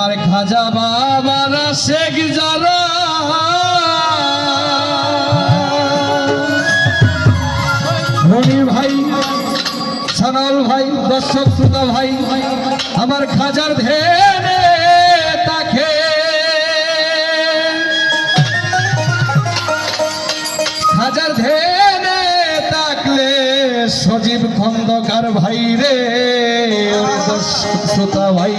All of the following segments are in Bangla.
আমার খাজা বাবার শেখ রনি ভাই সানাল ভাই, দর্শক শ্রোতা ভাই, আমার খাজার ধেনে তাকে। হাজার ধেনে তাকলে সজীব খন্দকার ভাই রে দর্শক শ্রোতা ভাই।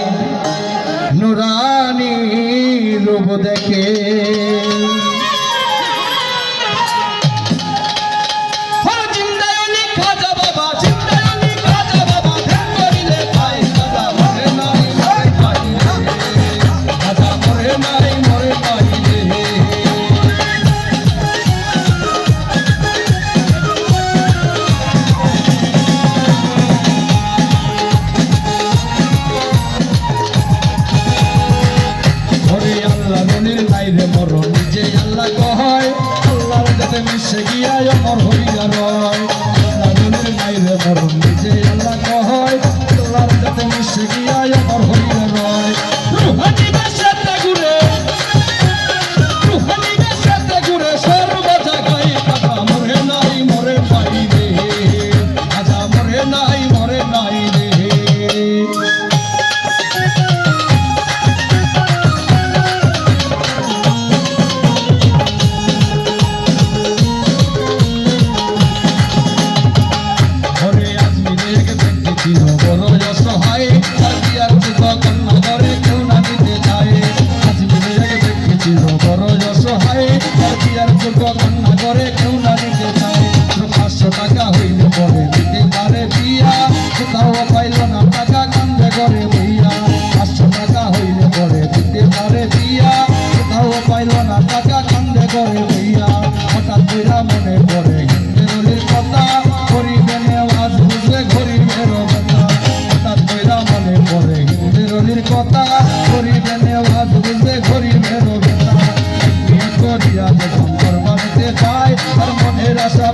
নুরানি রূপ দেখে রে মরণ নিজে আল্লাহ কয়। আল্লাহর কাছে মিশে গিয়া অমর হইয়া রয়। আল্লাহ নাই রে মরণ না টাকা কান্দে ঘরে বইয়া হঠাৎ কইরা মনে পড়ে হিন্দের কথা করিবে নেওয়াজ বুঝবে গরিবের কথা। হঠাৎ কইরা মনে পড়ে হিন্দের কথা করিবে নেওয়াজ বুঝবে গরিবের কথা। বিয়ে করিয়া যে শঙ্কর বাড়িতে যায় আর মনের আশা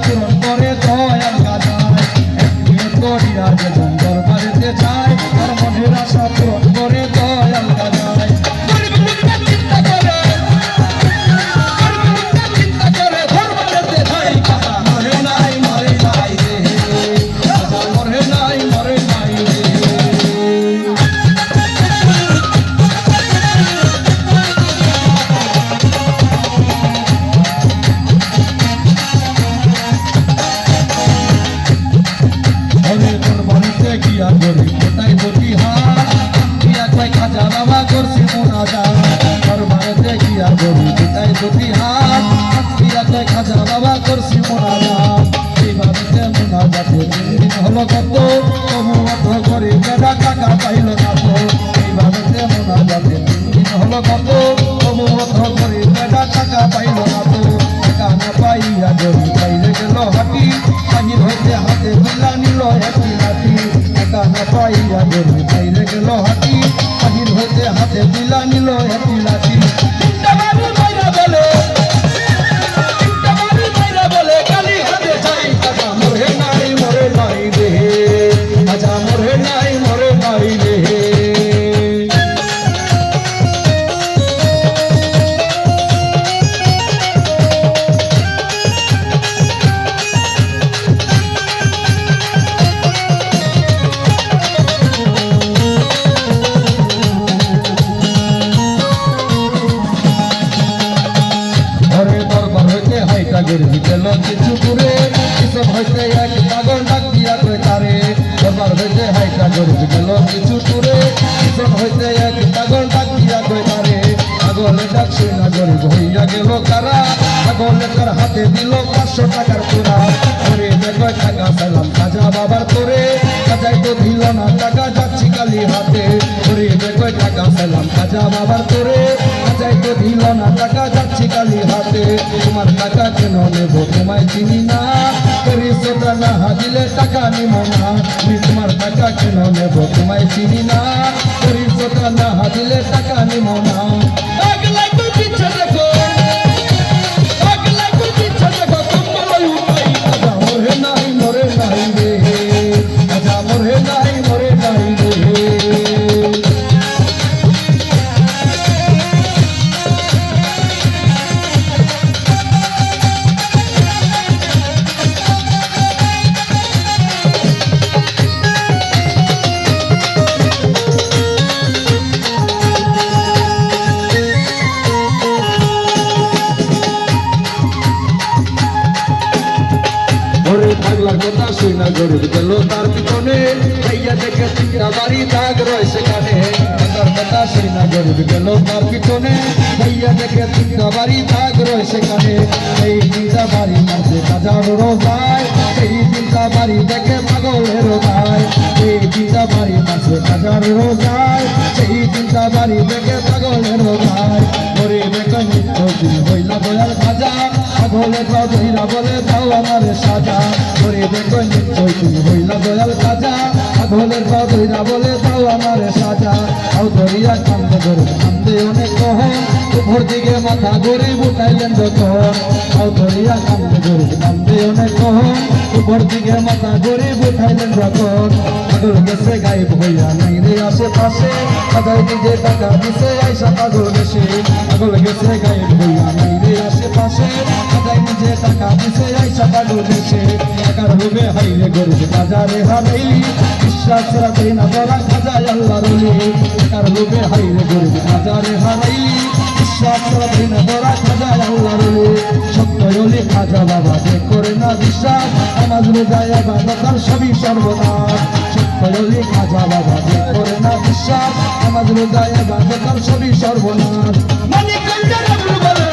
গেল কিছু দূরে কিসব হইতে এক পাগল ডাক দিয়া কই তারে। দরবার হইতে হাইটা গেরবি গেল কিছু দূরে কিসব হইতে এক পাগল ডাক দিয়া কই তারে। পাগলে ডাক শুই না গরিব হইয়া গেল কারা? পাগলে তার হাতে দিল পাঁচশো টাকার পুরা ঘরে দেখো টাকা পেলাম খাজা বাবার তোরে। খাজাই তো দিল না, টাকা যাচ্ছি কালি হাতে। ঘরে দেখো টাকা পেলাম খাজা বাবার তোরে। টাকা তোমার টাকা কেন নেব? তোমায় চিনি না। সেটা না, হাজিলে টাকা নিব না। আমি তোমার টাকা কেন নেব? তোমায় চিনি না। সেটা না, হাজিলে টাকা নিব না। শুই না গরিব গেল তার পিছনে। ভাইয়া দেখে তিনটা বাড়ি দাগ রয়েছে কানে। টাকার কথা শুই না গরিব গেল তার পিছনে। ভাইয়া দেখে তিনটা বাড়ি দাগ রয়েছে কানে। এই তিনটা বাড়ি মাঝে বাজার রোজায়। এই তিনটা বাড়ি দেখে পাগলের রোজায় এই তিনটা বাড়ি মাঝে বাজার রোজায়। সেই তিনটা বাড়ি দেখে পাগলের রোজায় গরিব একটা দিন হইলা দয়াল খাজা পাগলে ধৈরা বলে দাও আমার সাজা। গরিব একটা নিত্য দিন হইলা দয়াল খাজা পাগলের ধৈরা বলে দাও আমার সাজা। আও ধরিয়া কান্দে ধরে কান্দে অনেক কহন। উপর দিকে মাথা গরিব উঠাইলেন যখন আও ধরিয়া কান্দে ধরে কান্দে অনেক কহন। উপর দিকে মাথা গরিব উঠাইলেন যখন পাগল গেছে গায়েব হইয়া নাই রে আশেপাশে। কাদায় নিজে টাকা দিছে, আইসা পাগল গেছে পাগল গেছে গায়েব হইয়া নাই রে আশেপাশে। কাদায় নিজে টাকা দিছে, আইসা পাগল গেছে টাকার লোভে হাইরে গরিব বাজারে হারাইলি বিশ্বাস রাখে না বলা খাজায় আল্লাহ রলি টাকার লোভে হাইরে গরিব বাজারে হারাইলি বিশ্বাস রাখে না বলা খাজায় আল্লাহ রলি সত্য রলি খাজা বাবা, যে করে না বিশ্বাস আমার রোজায় বাবা সবই সর্বনাশ সত্য রলি খাজা বাবা, যে করে না বিশ্বাস আমার রোজায় বাবা সবই সর্বনাশ। মানিকগঞ্জ রাবুল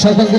সকলকে